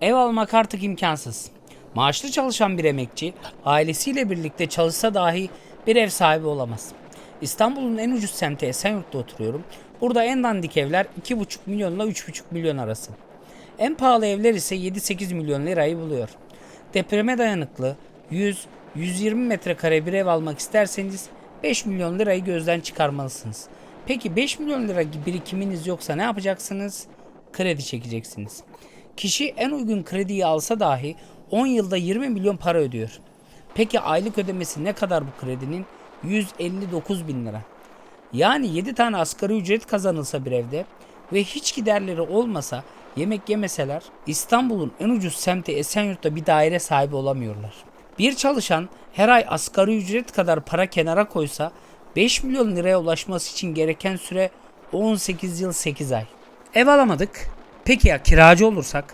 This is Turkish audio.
Ev almak artık imkansız. Maaşlı çalışan bir emekçi ailesiyle birlikte çalışsa dahi bir ev sahibi olamaz. İstanbul'un en ucuz semti Esenyurt'ta oturuyorum. Burada en dandik evler 2,5 milyonla 3,5 milyon arası. En pahalı evler ise 7-8 milyon lirayı buluyor. Depreme dayanıklı 100-120 metrekare bir ev almak isterseniz 5 milyon lirayı gözden çıkarmalısınız. Peki 5 milyon lira birikiminiz yoksa ne yapacaksınız? Kredi çekeceksiniz. Kişi en uygun krediyi alsa dahi 10 yılda 20 milyon para ödüyor. Peki aylık ödemesi ne kadar bu kredinin? 159 bin lira. Yani 7 tane asgari ücret kazanılsa bir evde ve hiç giderleri olmasa yemek yemeseler İstanbul'un en ucuz semti Esenyurt'ta bir daire sahibi olamıyorlar. Bir çalışan her ay asgari ücret kadar para kenara koysa 5 milyon liraya ulaşması için gereken süre 18 yıl 8 ay. Ev alamadık. Peki ya kiracı olursak?